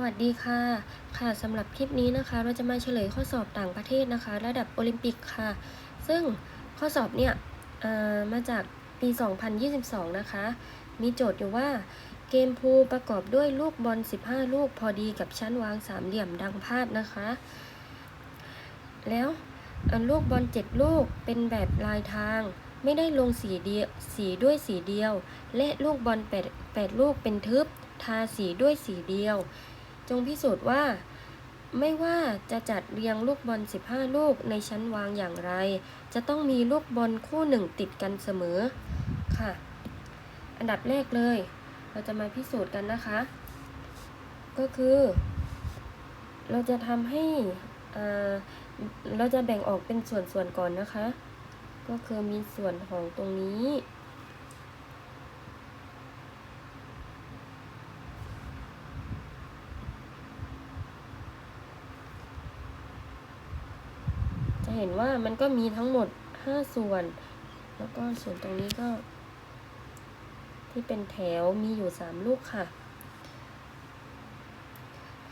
สวัสดีค่ะ ค่ะสำหรับคลิปนี้นะคะ เราจะมาเฉลยข้อสอบต่างประเทศนะคะ ระดับโอลิมปิกค่ะ ซึ่งข้อสอบเนี่ยมาจากปี 2022 นะคะ มีโจทย์อยู่ว่าเกมพูลประกอบด้วยลูกบอล 15 ลูกพอดีกับชั้นวางสามเหลี่ยมดังภาพนะคะ แล้วลูกบอล 7 ลูกเป็นแบบลายทาง ไม่ได้ลงสีเดียวสีด้วยสีเดียว และลูกบอล8 8ลูกเป็นทึบ ทาสีด้วยสีเดียว จงพิสูจน์ว่า ไม่ว่าจะจัดเรียงลูกบอล 15 ลูกในชั้นวางอย่างไร จะต้องมีลูกบอลคู่หนึ่งติดกันเสมอค่ะ อันดับแรกเลย เราจะมาพิสูจน์กันนะคะ ก็คือ เราจะทำให้อ่าเราจะแบ่งออกเป็นส่วนๆก่อนนะคะ ก็คือมีส่วนของตรงนี้ เห็นว่ามันก็มีทั้งหมด5ส่วน แล้วก็ส่วนตรงนี้ก็ ที่เป็นแถวมีอยู่3ลูกค่ะ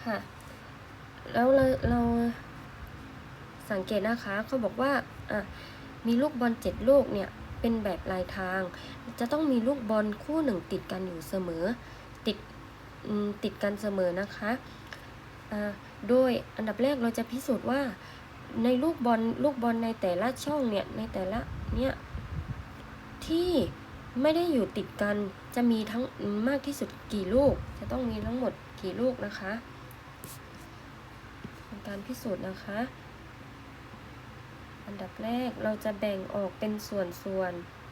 ค่ะ แล้วเราเราสังเกตนะคะเขาบอกว่าอะมีลูกบอล7ลูกเนี่ยเป็นแบบลายทาง จะต้องมีลูกบอลคู่หนึ่งติดกันอยู่เสมอ ติดติดกันเสมอนะคะอ่าโดยอันดับแรกเราจะพิสูจน์ว่า ในลูกบอลลูกบอลในแต่ละช่องเนี่ยในแต่ละเนี่ยที่ไม่ได้อยู่ติดกันจะมีทั้งมากที่สุดกี่ลูก จะต้องมีทั้งหมดกี่ลูกนะคะเป็นการพิสูจน์นะคะ อันดับแรกเราจะแบ่งออกเป็นส่วนๆ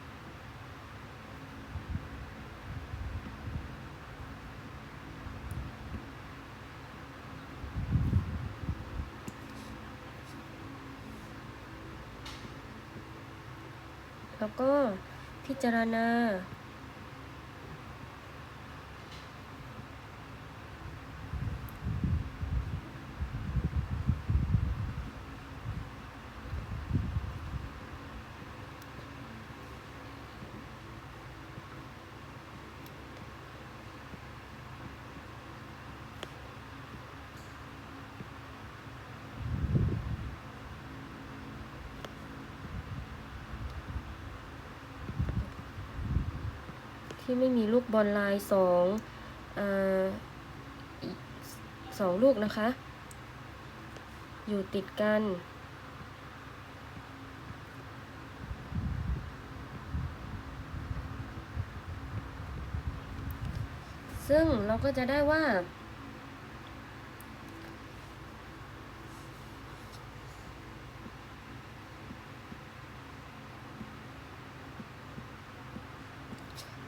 แล้วก็พิจารณา ที่ไม่มีลูกบอลลายสองอสองลูกนะคะ อยู่ติดกัน ซึ่งเราก็จะได้ว่า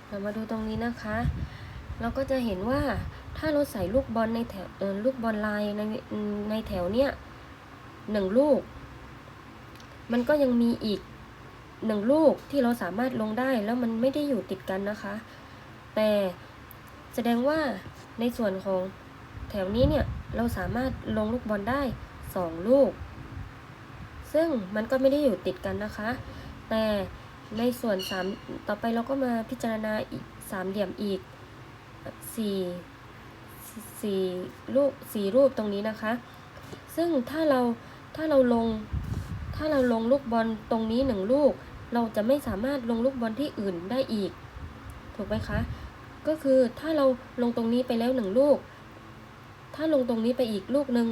เรามาดูตรงนี้นะคะ เราก็จะเห็นว่าถ้าเราใส่ลูกบอลในแถวลูกบอลลายในในแถวเนี้ยหนึ่งลูก มันก็ยังมีอีกหนึ่งลูกที่เราสามารถลงได้แล้วมันไม่ได้อยู่ติดกันนะคะ แต่แสดงว่าในส่วนของแถวนี้เนี่ยเราสามารถลงลูกบอลได้สองลูก ซึ่งมันก็ไม่ได้อยู่ติดกันนะคะ แต่ ในส่วนสามต่อไปเราก็มาพิจารณาอีกสามเหลี่ยมอีกสี่สี่รูปสี่รูปตรงนี้นะคะ ซึ่งถ้าเราถ้าเราลงถ้าเราลงลูกบอลตรงนี้หนึ่งลูก เราจะไม่สามารถลงลูกบอลที่อื่นได้อีก ถูกไหมคะ ก็คือถ้าเราลงตรงนี้ไปแล้วหนึ่งลูก ถ้าลงตรงนี้ไปอีกลูกหนึ่ง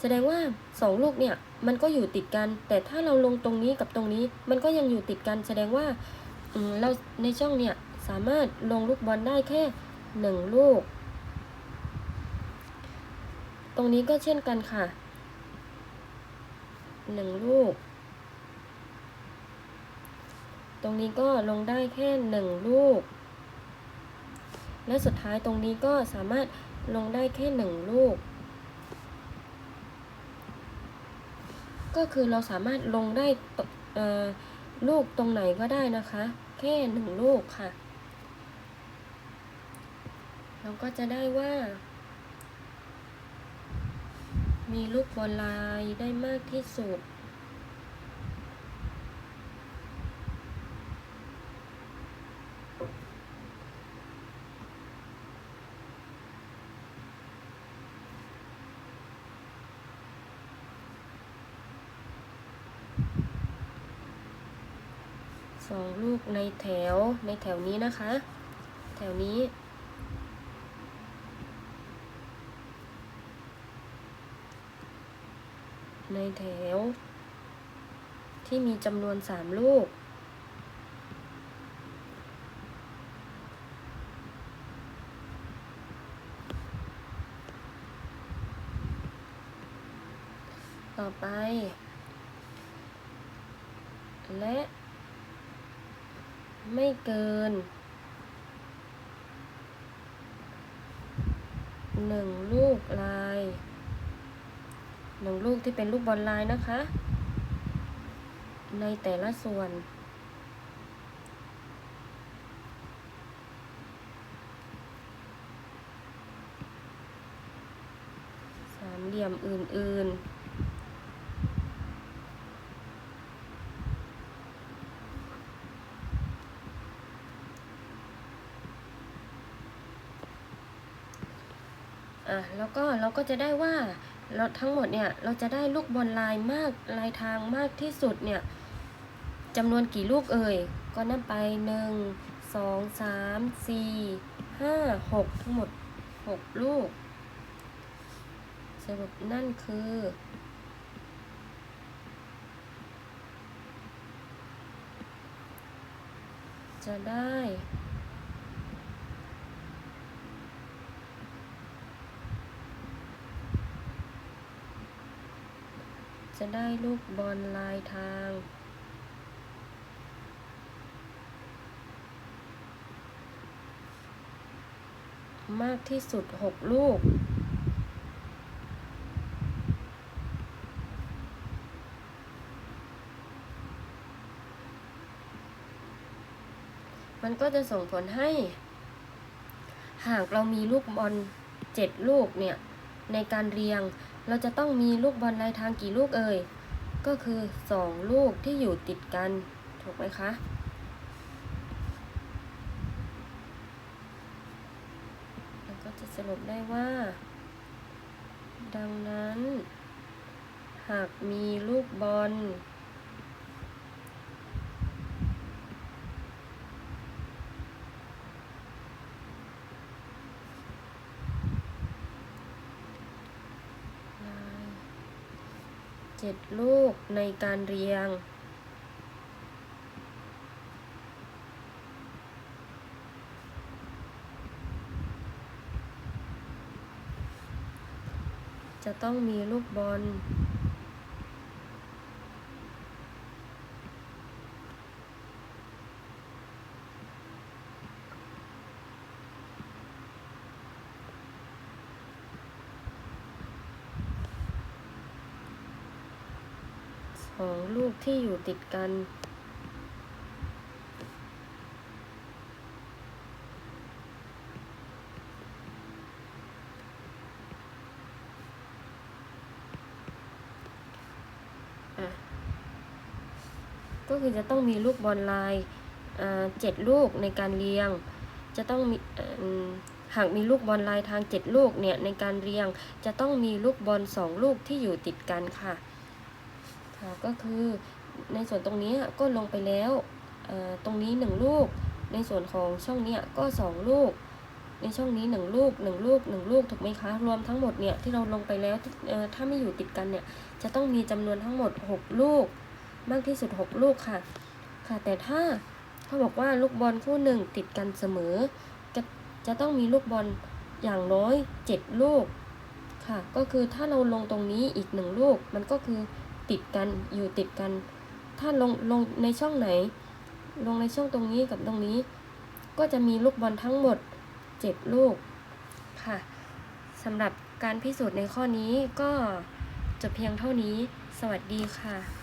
แสดงว่าสองลูกเนี่ย มันก็อยู่ติดกัน แต่ถ้าเราลงตรงนี้กับตรงนี้ มันก็ยังอยู่ติดกัน แสดงว่าเราในช่องเนี่ยสามารถลงลูกบอลได้แค่หนึ่งลูก ตรงนี้ก็เช่นกันค่ะหนึ่งลูก ตรงนี้ก็ลงได้แค่หนึ่งลูก และสุดท้ายตรงนี้ก็สามารถลงได้แค่หนึ่งลูก ก็คือเราสามารถลงได้ลูกตรงไหนก็ได้นะคะ แค่หนึ่งลูกค่ะ เราก็จะได้ว่า มีลูกบอลลายได้มากที่สุด สองลูกในแถวในแถวนี้นะคะ แถวนี้ ในแถว ที่มีจำนวนสามลูก ต่อไป และ ไม่เกินหนึ่งลูกลายหนึ่งลูกที่เป็นลูกบอลลายนะคะ ในแต่ละส่วน สามเหลี่ยมอื่นๆ อะแล้วก็เราก็จะได้ว่าเราทั้งหมดเนี่ยเราจะได้ลูกบอลลายมากลายทางมากที่สุดเนี่ยจำนวนกี่ลูกเอ่ย ก็นับไปหนึ่งสองสามสี่ห้าหกทั้งหมดหกลูกสรุปนั่นคือจะได้ จะได้ลูกบอลลายทาง มากที่สุด 6 ลูก มันก็จะส่งผลให้ หากเรามีลูกบอลเจ็ดลูกเนี่ย ในการเรียง เราจะต้องมีลูกบอลลายทางกี่ลูกเอ่ย ก็คือสองลูกที่อยู่ติดกัน ถูกไหมคะแล้วก็จะสรุปได้ว่า ดังนั้น หากมีลูกบอล เจ็ดลูกในการเรียง จะต้องมีลูกบอล สองลูกที่อยู่ติดกันอะก็คือจะต้องมีลูกบอลลายอ่าเจ็ดลูกในการเรียง จะต้องมีหากมีลูกบอลลายทางเจ็ดลูกเนี่ยในการเรียงจะต้องมีลูกบอลสองลูกที่อยู่ติดกันค่ะ ก็คือในส่วนตรงนี้ก็ลงไปแล้วตรงนี้หนึ่งลูก ในส่วนของช่องเนี้ยก็สองลูก ในช่องนี้หนึ่งลูกหนึ่งลูกหนึ่งลูกถูกไหมคะ รวมทั้งหมดเนี่ยที่เราลงไปแล้วถ้าไม่อยู่ติดกันเนี่ยจะต้องมีจำนวนทั้งหมด 6 ลูก มากที่สุด 6 ลูกค่ะ ค่ะ แต่ถ้าเขาบอกว่าลูกบอลคู่หนึ่งติดกันเสมอ จะจะต้องมีลูกบอลอย่างน้อย 7 ลูกค่ะ ก็คือถ้าเราลงตรงนี้อีกหนึ่งลูกมันก็คือ ติดกันอยู่ติดกัน ถ้าลงลงในช่องไหน ลงในช่องตรงนี้กับตรงนี้ ก็จะมีลูกบอลทั้งหมด 7 ลูกค่ะสำหรับการพิสูจน์ในข้อนี้ก็จบเพียงเท่านี้ สวัสดีค่ะ